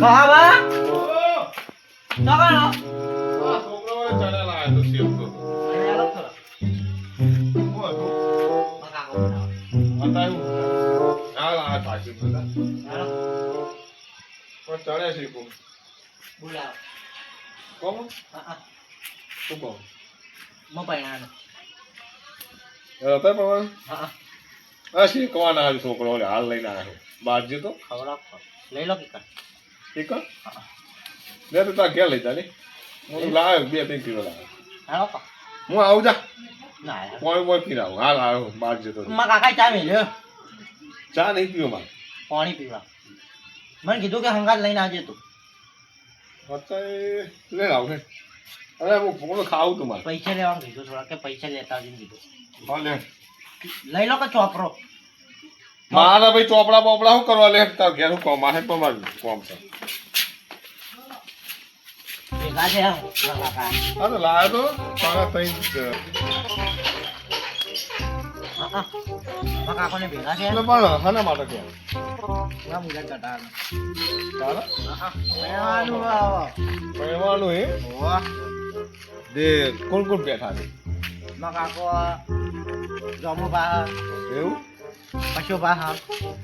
હા બા ઓ, ચોકાનો આ છોકરાઓને ચણા લાવ્યો તો સેવ તો. અહીંયા લખો. શું હતું? બકાકો બનાવો. બતાવ્યું? ના લાવ્યા સાચું તો ના. હાલો, પણ ચણે શીખું. બોલાવો. કોમ? હા, હા. શું કોમ? મપાઈનાનો. એ હતા પણ હા, હા. આ શીખવાના આવ્યો છોકરો હાલ લઈને આવ્યો બહાર જતો ખવડાવો. લઈ લો કીકર. હે? લે તો તાર ઘેર લઈ જા હું લાવ્યો બે ત્રણ કિલો લાવ્યો હું આવું જા. પોણી પી આવું હાલ આવ્યો બહાર જતો. મારા કાકા ચા મેલ્યો ચા નહીં પીવો મારે. પાણી પીવા મને કીધું કે હંગાત લઈને આવજે તું. અત્યારે લે આવ અરે હું ખાવું તું મારે. પૈસા લેવાનું કીધું થોડા કે પૈસા લેતા આવજે કીધું. હા લે. લઈ લો કે ચોપરો મારા ભાઈ ચોપડા બોપડા શું કરવા લે? તાર ઘેર કોમ? આહે પણ મારું કોમ છે? કાકા હા તો તારા તઈ કાકાને ભેગા છે એટલે પણ હાના માટે કે? ના મુજબ કટાવાનો. તારા? હા, હા. આવો. કહેવાનું હે વાહ. જે કોણ કોણ બેઠા છે? મારા કાકો જમો બા એવું? પશુ બા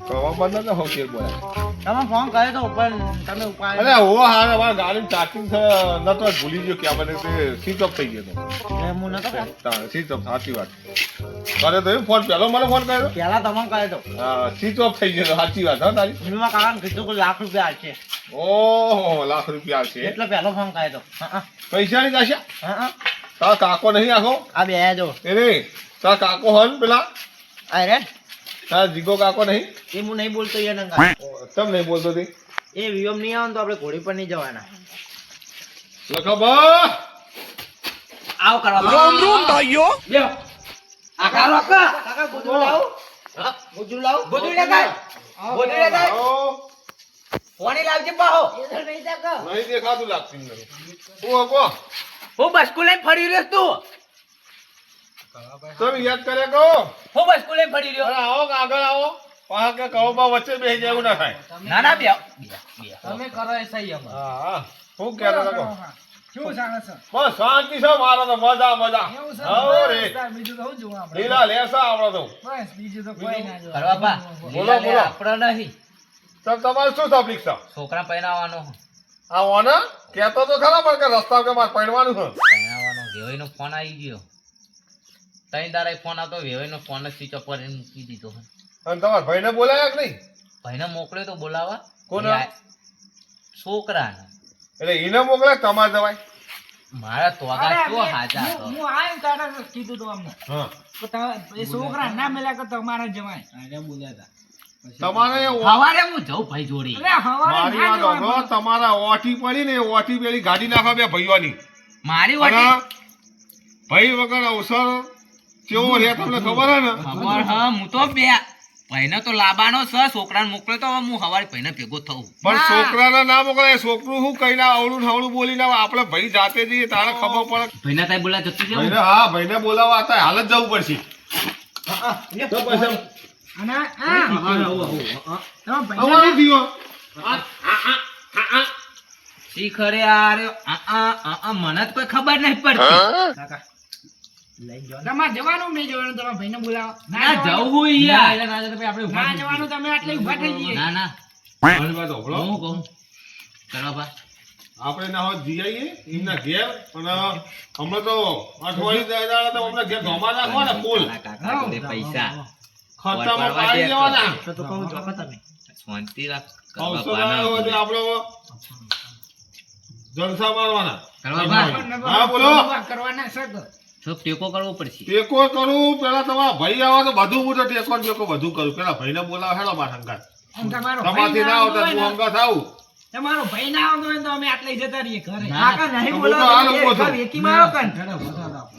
કવા બંધ નતા હોશિયાર બોલા. તમે ફોન કર્યો તો પણ તમે ઉપાય અરે ઓ હા મારા ગાડી ચાર્જિંગ તો ભૂલી ગયો કે આ મને તે સ્વિચ ઓફ થઈ ગયો એટલે હું નતો. તો સ્વિચ ઓફ સાચી વાત. કરે તો ફોન પહેલો મને ફોન કર્યો? પહેલા તમે કર્યો તો. હા સ્વિચ ઓફ થઈ ગયો સાચી વાત હા તારી? મેં કાકાને કીધું કે લાખ રૂપિયા છે ઓહો લાખ રૂપિયા છે એટલે પહેલો ફોન કર્યો તો. પૈસા ની કાશા હા, હા. તારા કાકો નહીં આખો? આ બે જો. એ નહીં? તારા કાકો હન પેલા? અરે. તારા જીગો કાકો નહીં? એ હું નહીં બોલતો એ નંગા તમ નહીં બોલતો હતી એ વિયમ નહીં આવે તો આપણે ઘોડી પર નહીં જવાના. લખા આવ કરવા રોમ રોમ ભાઈઓ. લે આ કારો કા કાકા ગોદડું લાવ. હા ગોદડું લાવ. ગોદડું લગાય. ગોદડું લગાય. પાણી લાવજે પાહો. એ નહીં દેખાતું લાગતું ઓ કો. હું બસકુ લઈને ફરી રહ્યો તું તમે યાદ કરે કહો? હું બસ સ્કૂલે ફરી રહ્યો. અરે આવો આગળ આવો. પાહા કે કહો બા વચ્ચે બેસી જાય એવું ના થાય. ના ના બે તમે કરો એ સહી અમે હા હું. કે કહેતા કહો શું ચાલે છે બસ શાંતિ છે મારો તો મજા મજા. હો રે. બીજું તો શું જોવું આપણે. લીલા લેસા આપડે તો. બસ બીજું તો કોઈ ના જોવું. કરવા બા. બોલો, બોલો. આપણો નહીં. તમ તમારે શું તકલીફ છે? છોકરા પહેરાવાનો આ ઓના કહેતો તો ખરા પણ કે રસ્તા કે મારે પડવાનું છે પહેરાવાનો. ફોન આવી ગયો. તઈ દારા ફોન આવતો વેવાઈનો ફોન જ સ્વિચ ઓફ કરીને મૂકી દીધો અને તમારા ભાઈને બોલાયા કે નહીં? ભાઈને મોકલ્યો તો બોલાવા. કોને? છોકરાને. એટલે એને મોકલે તમારે જવાય? મારા તોગા તો હાજા હું- તો હું આવીને તારે કીધું તો અમને. હા. તો એ છોકરા ના મેલા કે તમારા જમાય આને બોલ્યા તમારે સવારે હું જઉં ભાઈ જોડે. મારી વાત સાંભળો, તમારા ઓઠી પડી ને ઓઠી પેલી ગાડી નાખવા બે ભાઈઓની. મારી ભાઈ વગર અવસર કેવો રે તમને ખબર હે ને? ખબર હ હું તો બે ભાઈને તો લાબાનો છે છોકરાને મોકલે તો હું સવારે ભાઈને ભેગો થઉં. પણ છોકરાને ના મોકલે છોકરું શું કઈ ના આપણે ભાઈ જાતે જઈએ તારે ખબર પડે. ભાઈના તાઈ બોલા જતું જવું હા ભાઈને બોલાવવા હતા હાલ જ જવું પડશે. તો આ મને કોઈ ખબર નહીં પડતી. કાકા, તમારે જવાનું નહીં જવાનું તમે ભાઈને બોલાવો. ના જવું યાર. ના જવાનું તમે આટલે ઊભા થઈ જઈએ. ના ના. મારી વાત સાંભળો. હું કહું? ચલો બા. આપણે ના હોત જઈ એમના ઘેર. પણ હમણાં તો અઠવાડિયું દાડા તો અમને ઘેર ધોમા નાખવા ને જોડે પૈસા. ખર્ચામાં પાડી દેવાના. તો તો કહું છો તમે. શાંતિ રાખ હોય આપણે જલસા મારવાના. કરવાના હા, બોલો. કરવાના છે તો. ટેકો કરવો પડશે. ટેકો કરું પેલા તમારા ભાઈ આવા તો બધું હું તો ટેકો ટેકો બધું કરું. પેલા ભાઈને બોલાવે હેલો મારા હંગાત. તમારથી ના આવતા તું હંગાત આવું. તમારો ભાઈ ના આવતો હોય તો અમે આટલે જતા રહીએ ઘરે. કાકા નહીં બોલાવો તો આ તમે લોકો એક છું. વેકી મારો કન.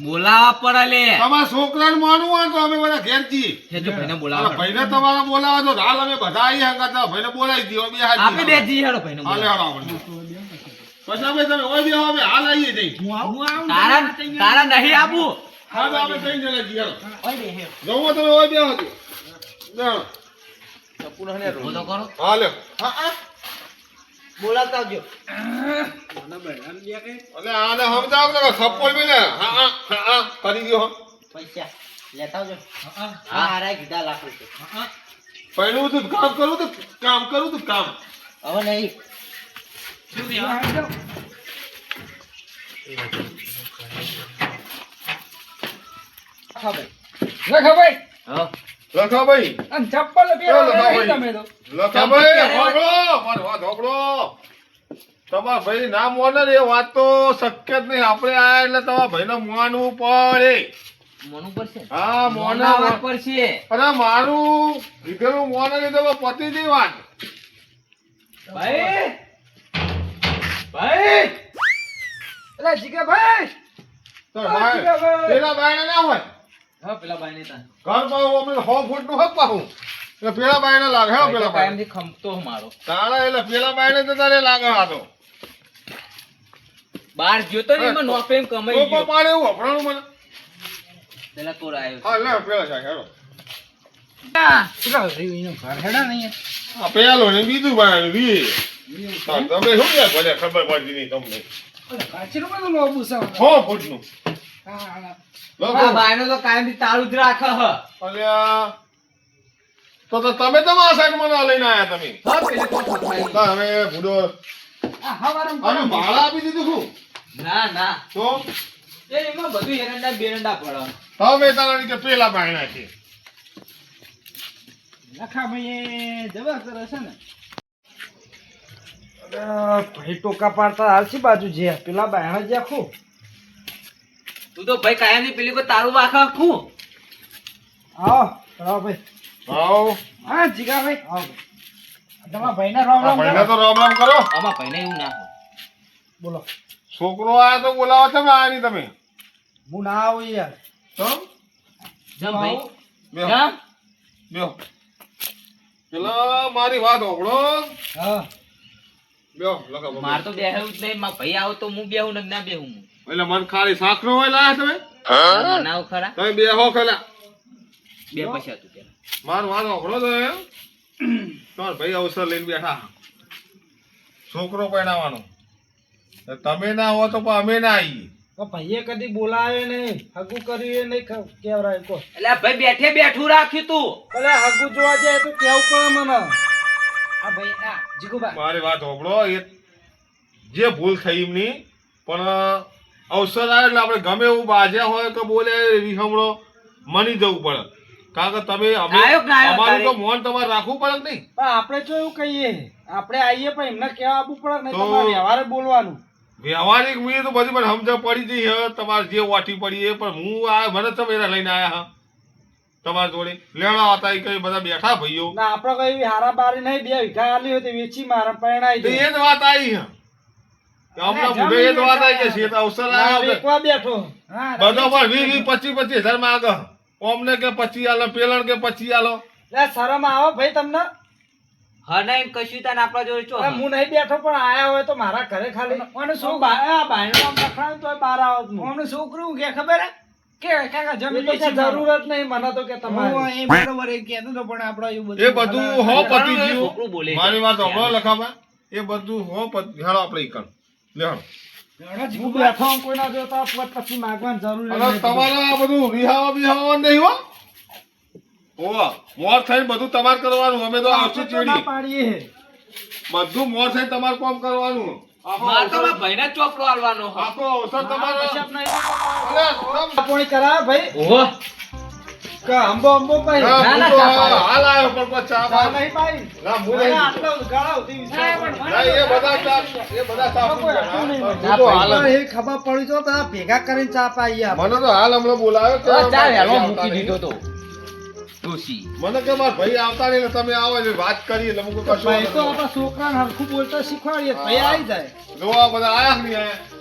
બોલાવા પડે લે. તમારા છોકરાને માનવું હોય તો અમે બધા ઘેર છીએ હેજો ભાઈને અને બોલાવા ભાઈને તમારા બોલાવે તો હાલ અમે બધા હંગાત ભાઈને બોલાવી દીધો બે હાથ આપણે બે જઈએ. હેડો ભાઈને હાલે બોલાવા. પછી તમે ઓય બે અમે હાલ આવીએ જઈ. હું આવું? તારા તારા નહીં આવું હા તો આપણે ત્રણ જણા જઈએ હાલો. ઓય બે હે તમે ઓય બે તો કરો હા લ્યો. હા હા. બોલાવતા આવજો. આને સમજાવો કે થપ્પડ બી ને હા હા હા હા. કરી ગયો હો. પૈસા. લેતા આવજો. હા હારા કીધા લાખ રૂપિયા પહેલું તું કામ કરું તો કામ કરું તું કામ. હવે નહીં. હા વાત ભાઈ ના તો શક્ય નહીં આપણે આ એટલે તમારા ભાઈને મોનવું પડે હા. મોને વાત પડશે મારું લીધેલું મોને પતિ ની વાત ભાઈ ભાઈ! અલા જીગા ભાઈ! તો ભાઈ પેલા બાયણે ના હોય. હા પેલા ભાઈ ને તા. ઘર પાહું અમે સો ફૂટનું હક પાહું એટલે પેલા બાયણે લાગે હો પેલા ભાઈ એમથી ખમતો મારો. તારા એટલે પેલા બાયને તો તારે લાગે હા તો બાર ગયો તો ને એમાં એમ કમાઈ તો ગયો. પાડે એવું અભરાણું મને. પેલા કોર આવ્યો હા લે પેલા જાય હેડો પેલા ને બીજું વી. તમે શું યાર ભલે ખબર પડતી નહીં તમને? ફૂટનું. હા ભાઈનો તો તમે તમારા સાઈડ લઈને આયા તમે. હવે ભૂડો. ભાડા આપી દીધું શું? ના ના. તો? એમાં બધું એરંડા બેરંડા પડે હવે તારા કે પેલા બાયણા છે. લખાભાઈ જવા કરે છે ને. ભાઈ ટોકા પાડતા હાલસી બાજુ જે પેલા બાયણા જે આખું. તું તો ભાઈ કાયમથી પેલી કોઈ તાળું રાખે આખું. આવો આવો ભાઈ. આવો હા જીગાભાઈ આવો તમારા ભાઈના રામ રામ ભાઈને તો રામ રામ કરો આમાં ભાઈને એવું ના બોલો. છોકરો આયા તો બોલાવો તમે આ નહીં તમે? હું ના આવું યાર. તો જમ ભાઈ. જમ. બેહો. પેલા મારી વાત હોભળો હા. બેહો લખા. માર તો બેહવું જ નહીં માર ભાઈ આવો તો હું બેહું ને ના બેહું. હું એટલે મન ખાલી સાખરો હોય લાયા તમે? બનાવ ખરા. તમે બેહો ખેલા. બે પૈસા તું પેલા. માર વાત હોભળો તો તમાર ભાઈ અવસર લઈને બેઠા. છોકરો પરણાવવાનો. તો તમે ના હો તો પણ અમે ના આવીએ. ભાઈએ કદી બોલાવે નહીં. હગુ કર્યું એ નહીં કેવરાય કો એટલે ભાઈ બેઠે બેઠું રાખ્યું તું. એટલે હગુ જોવા જાય તો કેવું પડે મને? આ ભાઈ આ જીગુભાઈ મારી વાત હોબળો એ જે ભૂલ થઈ એમની પણ અવસર આવે એટલે આપણે ગમે એવું બાજે હોય કે બોલે વિહમણો મની જવું પડે. કારણ કે તમે અમારું તો મોન તમારે રાખવું પડે નહીં? પણ આપણે જો એવું કહીએ આપણે આવીએ પણ એમને કહેવા આપવું પડે નહીં તો- તમારે વ્યવહારે બોલવાનું. વ્યવહારિક મેં તો બધી મને સમજ પડી જઈ હે. તમારે જે વાટી પડી એ પણ હું આ મને તમે એને લઈને આવ્યા હા. તમારા જોડે લેણા હતા એ કઈ બધા બેઠા ભાઈઓ. ના આપણે કઈ હારા બારી નહીં. બે વીઘા આલી હોય તો વેચી મારા પરણાઈ તો એ જ વાત આવી હે. હમણાં બુઢે એ જ વાત આવી કે શેત અવસર આવ્યો બેઠો. બધો પણ વીસ વીસ પચીસ પચીસ હજારમાં આગળ. ઓમને કે પચી આલો પેલણ કે પચી આલો. શરમ આવો ભાઈ તમને? હા ના એમ કશું તને આપણા જોડે ચો હું નહીં બેઠો પણ આયા હોય તો મારા ઘરે ખાલી. અને શું બાયણું આમ લખડાયું તો બાર આવત હું અમને છોકરું કે ખબર કે કાકા એ તો કે વેચી મારો. જરૂર જ નહીં મને તો કે હું તમારે. એ બરોબર એ કહેતો તો પણ આપણો એવું એ બધું હો પતિ છોકરું ગયું. બોલે મારી વાત હમણાં લખાવા એ બધું હો પતિ હેડો આપણે ઈકણ લેહણ. હું બેઠો કોઈ ના જોતા પછી માગવાની જરૂર તમારે આ બધું વિહાવા બિહાવા નહીં હો. હોવા મોર થઈને બધું તમારે કરવાનું અમે તો આવશું ચીડી પાડીએ. બધું મોર થઈને તમારે કોમ કરવાનું. ખબર પડી તો ભેગા કરીને ચા પાઈ. મને તો હાલ હમણાં બોલાવ્યો ચા મૂકી દીધો તો. ડોશી. મને કે માર ભાઈ આવતા નહીં તમે આવો એટલે વાત કરીએ એટલે મુકું કશું ભાઈ તો આપણા છોકરાને હરખું બોલતા શીખવાડીએ ભાઈ આવી જાય. જો આ બધા આયા નહીં આયા?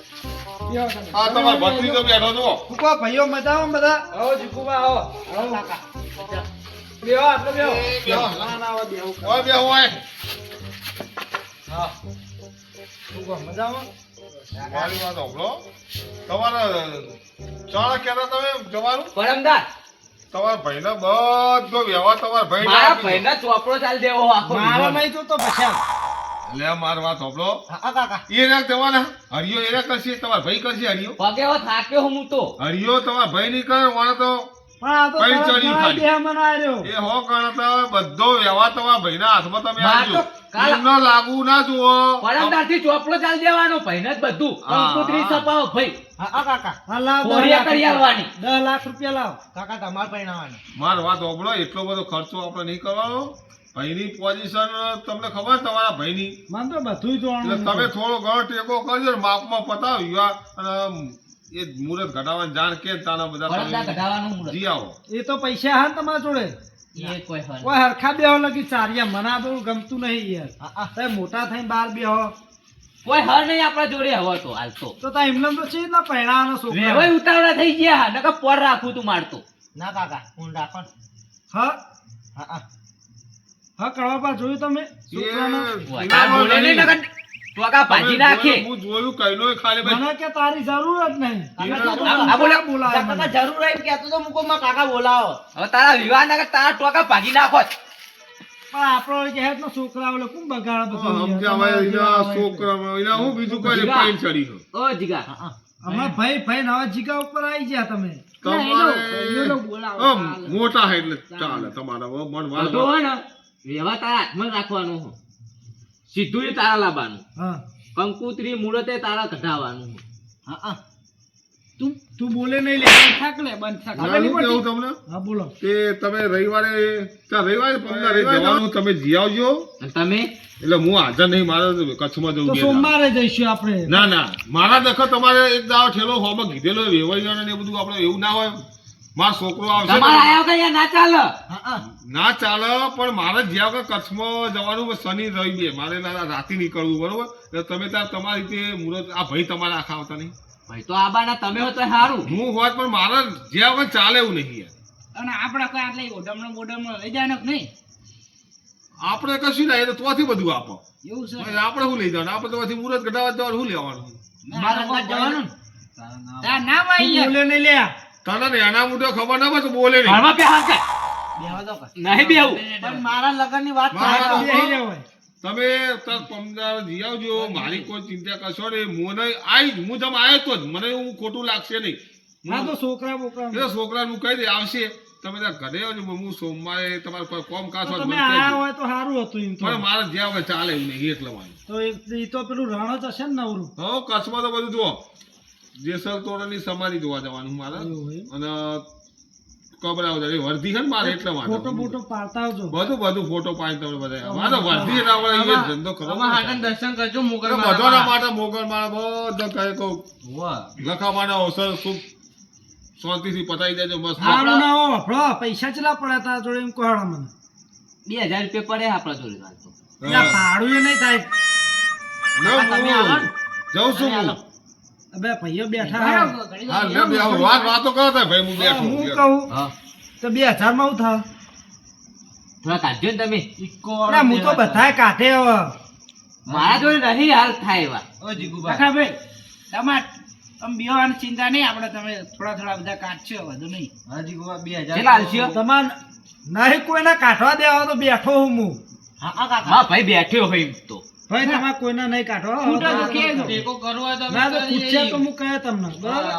હા તમે. આ તમારો ભત્રીજો બેઠો જુઓ. કુકા ભાઈઓ મજામાં બધા આવો જીકુબા આવો આવો બેહો આટલે બેહો બેહો. ના ના આવો બેહો ઓય બે હોય. હા કુકા મજામાં મારી વાત સાંભળો. તમારે ચાણા કહેતા તમે જવાનું પરમદાર તમારા ભાઈનો બધો વ્યવહાર તમારા ભાઈ મારા દો. ચોપડો ચાલ દેવો આખો મારા ભાઈ નહીં જોતો પછી લે માર વાત સાંભળો હા કાકા. એ રાખ દેવાના હરિયો એ રાખ કરશે. તમારા ભાઈ કરશે હરિયો. પગે થાક્યો હું તો. હરિયો તમારા ભાઈ નહીં કરે વાળા તો પણ આ તો કઈ તરત ચડ્યું ઘણા ખાલી? બે મને આર્યો. એ હો ગણ તો બધો વ્યવહાર તમારા ભાઈના હાથમાં તમે માર આપજો તો કાલ- એમનો લાગુ ના જુઓ. પરમદારથી ચોપડો ચાલ દેવાનો ભાઈને જ બધું. કંકોત્રી સપાવો ભાઈ. હા હા કાકા. લાવ દસ લાખ રૂપિયા. આલવાની. દસ લાખ રૂપિયા લાવ. કાકા તમારે પરણાવવાની માર વાત ઓગળો એટલો બધો ખર્ચો આપણે નહીં કરવાનો. ભાઈની પોઝિશન તમને ખબર તમારા ભાઈની? મને તો બધું તમે થોડો ઘણો ટેકો કરજો ને માપમાં પતાવ્યું અને એ મુહૂર્ત ઘટાડવાની જાણ કે તાના બધા મુહૂર્ત. જી આવો. એ તો પૈસા હા તમારા જોડે? એ કોઈ કોઈ હરખા બેહો લગી ચારિયા મને આ ગમતું નહીં યાર. મોટા થઈને બાર બેહો. કોઈ હર નહીં આપણા જોડે હવે તો હાલ તો. તો તા એમને તો છે ના પહેણાવાનો છોકરો હવે ઉતાવળા થઈ ગયા નકર પર રાખું તું મારતો ના કાકા હું રાખો હા? હા હા. કડવા પા જોયું તમે છોકરાનો? ટોકા ભાજી નાખે? હું જોયું કઈનો ખાલી ભાઈ. મને કે તારી જરૂર જ નહીં. આ બોલા બોલાવે કાકા જરૂર હોય કેતો તો મુકો માં કાકા બોલાવો. હવે તારા વિવાહ ના તારા ટોકા ભાજી નાખો. પણ આપણો જે હેત નો છોકરા ઓલો કોણ બગાડે બધું? સમજાવે એના જેવા હોય. એના હું બીજું કઈ પાઈન ચડી ઓ જીગા. હમણાં ભાઈ ભાઈ નવા જીગા ઉપર આવી ગયા તમે. તમારે મોટા હે એટલે ચાલે તમારા મન વાળ હોય વ્યવહાર તારા હાથમાં રાખવાનો હો. સીધું એ તારા લાવવાનું. કંકુત્રી મુહૂર્તે તારા કઢાવવાનું. હા તું તું બોલે નહીં લે થાક લે બંધ થાક. હું તમને? હા બોલો. કે તમે રવિવારે ચા રવિવારે પંદર જવાનું તમે જી આવજો. અને તમે? એટલે હું હાજર નહીં મારે કચ્છમાં જવું તો સોમવારે જઈશું આપણે. ના ના. મારા દખત તમારે એક દાવ ઠેલો હોમાં કીધેલો વેવાઈ ને એ બધું આપણે એવું ના હોય. મારો છોકરો આવશે તમારે આયા વગર યાર ના ચાલે ના ચાલે પણ મારે જ્યાં વગર કચ્છમાં જવાનું શનિ રવિ બે મારે રાતે નીકળવું બરોબર એટલે તમે ત્યાં તમારી રીતે મુહૂર્ત આ ભાઈ તમારે આખા આવતા નહીં ભાઈ તો આબાના તમે હો તો સારું હું હોત પણ મારે જ્યાં વગર ચાલે એવું નહીં અને આપણે કઈ આટલે ઓઢમણો બોઢમણો લઈ જાય નહીં આપણે કશું ના એ તો ત્યાંથી બધું આપો એવું છે આપણે શું લઈ જવાનું આપણે તો ત્યાંથી મુહૂર્ત ઘટાડવા જવાનું શું લેવાનું મારા જવાનું ના ભાઈ બોલે નહીં લે તને ને એના મોઢે ખબર ના પડે તો બોલે નહીં. ઘરમાં બેહાર કે નહીં બેહવું. પણ મારા લગનની વાત મારા તો. લગન- બેહી તમે તાર પમદાર જી આવજો મારી કોઈ ચિંતા કરશો ને મને આઈ હું તમે આવ્યો તો જ. મને હું ખોટું લાગશે નહીં. ના તો છોકરા બોકરા છોકરા નું કહી દે આવશે. તમે ત્યાં ઘરે આવજો હું સોમવારે તમારે કોઈ કોમ કાશ તમે આયા હોય તો સારું હતું એમ તો. પણ મારે જ્યાં હોય ચાલે એવું નહીં એટલે તો એ- એ તો પેલું રણ જ હશે ને નવરું. હો કચ્છમાં તો બધું જુઓ. જેસલ તોરણની સમાધિ જોવા જવાનું મારે. અને કબરાવ જાય વર્ધી છે ને મારે એટલે માટે. ફોટો ફોટો પાડતા આવજો. બધું બધું ફોટો પાડી તમે બધા મારે વર્ધી એટલે આપણે એ ધંધો ખરો દર્શન કરજો એટલે બધાના માટે મોગર મારા બધો કહે કહું વાહ. લખાવાના અવસર ખૂબ શાંતિથી પતાવી દેજો બસ. સારું ના હો પૈસા ચલા પડ્યા તારા જોડે એમ કહો મને. બે હજાર રૂપિયા પડે આપણા જોડે ભાડું એ નહીં થાય. જાઉં છું હું. બે ભાઈઓ બેઠા હા. ઘડી હા વાર લે બે વાત વાતો કરો તાર ભાઈ હું હા, હું કહું તો બે માં હું થાય થોડા કાઢજો ને તમે. અરે હું તો બધાય કાઢે હવે. મારા જોડે નહીં હાલ થાય એવા. કાકા ભાઈ તમાર તમે બીવાની ચિંતા નહીં આપણે તમે થોડા થોડા બધા કાઢશો વધુ નહીં. કેટલા હાલશો? તમાર નહીં કોઈને કાઢવા દેવા તો બેઠો હું હા. મારા ભાઈ બેઠ્યો હોય તો. ભાઈ તમે કોઈના નહીં કાઢવા હો. ફૂટો તો કે ના. તો પૂછ્યા તો હું કહે તમને. બરાબર.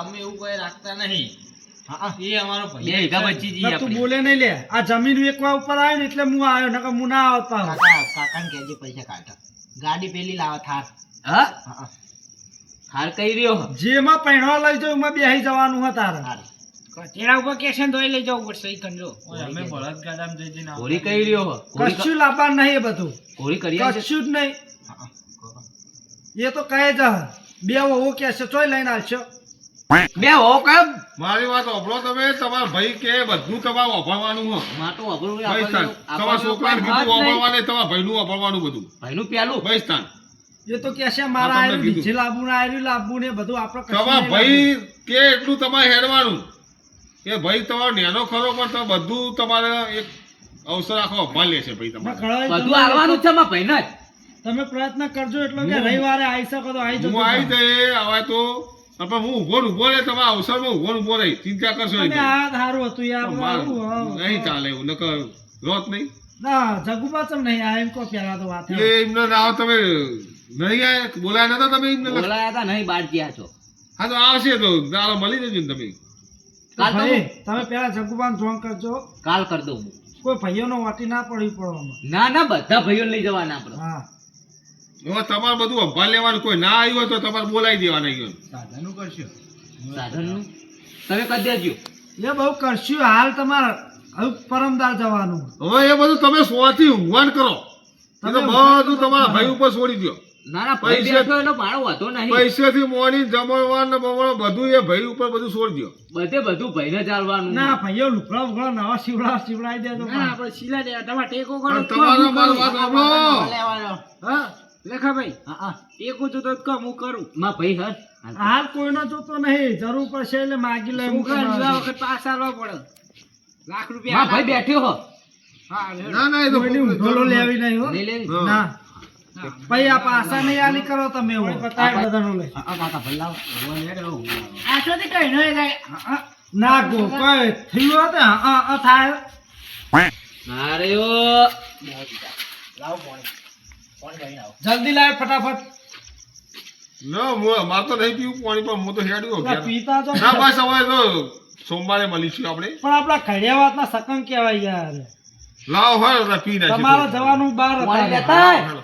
બે વીઘા બચી જઈએ ના, તું બોલે નહીં લે. આ જમીન વેચવા ઉપર આવ્યો ને એટલે હું આવ્યો નકર હું ના આવતા હોત. હા? હાર કઈ રહ્યો? જેમાં પૈણવા લઈ જાવ એમાં બેસી જવાનું હોય તારે. ઉપર કેસે ધોઈ લઈ જવું પડશે ઈ કરજો ઘોડી કઈ રહ્યો? હો? કશું લાભ નહીં એ બધું. કરી આવશે? કશું જ નહીં. એ તો કહે જ બે વહુ કે છે ચોય લઈને આવશો બે હો કેમ? મારી વાત ઓભળો તમે તમારા ભાઈ કે બધું તમારે ઓભળવાનું હો માટો સ્થાન તમારા છોકરાને વાપરવાને નહીં. તમારા ભાઈનું વાપરવાનું બધું. ભાઈનું પેલું ભાઈ સ્થાન એ તો કે છે મારા આયરું. નીચે ને આયરું લાવવું ને બધું આપણે તમારા ભાઈ કે એટલું તમારે હેડવાનું. કે ભાઈ તમારો નેનો ખરો પણ તો બધું તમારે એક અવસર આખો અભાલ લે છે ભાઈ તમારે. બધું આવવાનું છે મારા ભાઈને જ. તમે પ્રયત્ન કરજો એટલો કે રવિવારે આવી શકો તો આવી જજો હું આવી જાય આવા તો પણ હું ઊભો ઊભો રહે તમે અવસરમાં ઊભો ઊભો રહી ચિંતા કરશો નહીં. આ ધારું હતું યાર. નહીં ચાલે એવું નકર રોત નહીં. ના જગુબા ચમ નહીં આ એમ કો પેલા તો વાત એ એમને ના તમે નહીં આયા બોલાયા નતા તમે એમને? બોલાયા હતા નહીં બાર ગયા છો. હા તો આવશે તો દાડો મળી જજો ને તમે. કાલ તમે પેલા જગુબાન જોન કરજો. કાલ કર દઉં. કોઈ ભાઈઓનો વાટી ના પડી પડવામાં. ના ના બધા ભાઈઓ લઈ જવાના આપણે. હા. હવે તમારે બધું અંભાર લેવાનું. કોઈ ના આવ્યું તો તમારે બોલાવી દેવાના ગયો સાધનનું તમે કરી દેજો. એ બહુ કરશું. હાલ તમારે હવે પરમદાર જવાનું. હવે એ બધું તમે સોથી ઊંઘવાન કરો. તમે બધું તમારા ભાઈ ઉપર છોડી દો ના ના પૈસા- એનો ભાડો વધો નહીં. પૈસેથી જમણવાન બમણો બધું એ ભાઈ ઉપર બધું છોડી દો બધે બધું ભાઈને ચાલવાનું. ના ભાઈઓ લુકડા બુકડા નવા શિવડા શિવડાઈ દેજો ના આપણે શીલા દેવા. તમારે ટેકો કરો તમારો મારો વાત હા? લેખાભાઈ હા હા. ટેકો જોતો તો કહો, હું કરું. માં ભાઈ હર? હાલ કોઈનો જોતો નહીં જરૂર પડશે એટલે માગી લે લીધા વખત પાસ આલવા પડે. લાખમાં ભાઈ બેઠ્યો હો. ના ના એ તો ઊંધોળો લેવી નહીં હો. નહીં લેવી. ના. ભાઈ આ પાસા નહીં આલી કરો તમે એવું. બધાનો લે આ કાકા લાવો હું. લેડો આટલોથી કઈ ન જાય હા, હા. ના ગો કઈ થયો હોત આ હા, હા, થાય. અરે ઓ જલ્દી લાવ ફટાફટ. ના હું મારે તો નહીં પીવું પાણી પણ હું તો હેડ્યો પીતા તો ના બસ હવે તો સોમવારે મળીશું આપણે. પણ આપણા ખડિયા વાતના સકંગ કહેવાય યાર. લાવ હોય તો પી નાખીએ. તમારે જવાનું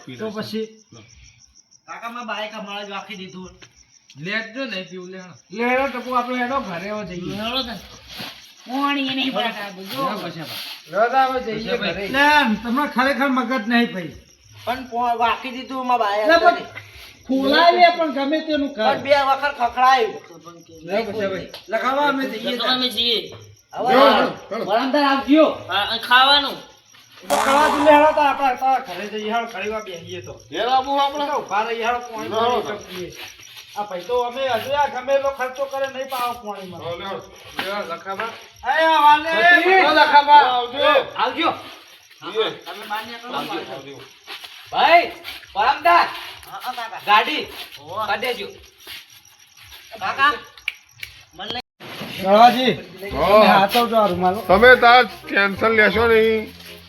પી તો પછી. પછી કાકામાં બાઈક અમારે જ રાખી દીધું. લેજો નહીં પીવું લેણો. લેડો ટપુ આપણે હેડો ઘરે હો જઈએ. લેણો ને. પોણી એ નહીં પડતા, જો. લે, તમને ખરેખર મગજ નહીં ભાઈ. પણ વાકી દીધું માં બાએ એટલે પણ ગમે તેનું કર પણ બે વખત ખખડાયું. લખાવા અમે જઈએ. હવે વરાંદર આવજો. ખાવાનું. પકડવા જ લેડો તો આપણે ઘરે જઈએ હાલ ખરીવા બેસીએ તો. ઘેર આવવું આપણે? ઊભા રહી હાલ પાણી ના, પાણી ના. ટપકીએ. આ ભાઈ તો અમે હજુ આ ગમે એટલો ખર્ચો કરે નહીં પાવો પાણીમાં. વાલે, પછી? બધો લખાવા. આવજો. આવજો. ભાઈ પરમદા ગાડી કાઢેજો દેજો. કાકા તમે તાર ટેન્શન લેશો નહીં.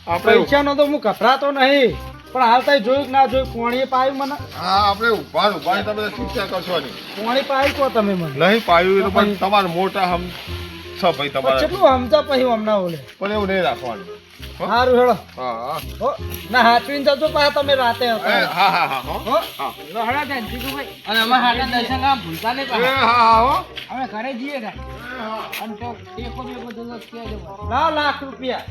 આપણે પૈસાનો તો હું ગભરાતો નહીં પણ હાલ તઈ જોયું ના જોયું પોણી પાયું મને. હા આપણે ઊભા ઊભા ને તમે ચિંતા કરશો નહીં. પોણી પાયું કો તમે મને? નહીં પાયું પણ તમારે મોટા હમ છો ભાઈ પણ કેટલું સમજા પછી હમણાં ઓલે? પણ એવું નહીં રાખવાનું? સારું હેડો. હા હા. હો ના હાચવીને જજો પાછા તમે રાતે હા હા હા હો. હો. હા. લહડા જાય ને જીતુભાઈ. અને અમે હાટા દર્શન કામ ભૂલતા નહીં એ, પાછા. હા હા હો. અમે ઘરે જઈએ ને અને તો ટેકો બેકો મને. લાવ લાખ રૂપિયા.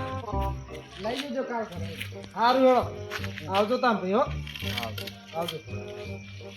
લઈ લેજો કાલ ઘરે. સારું હેડો. આવજો તમે ભાઈ હો. આવજો.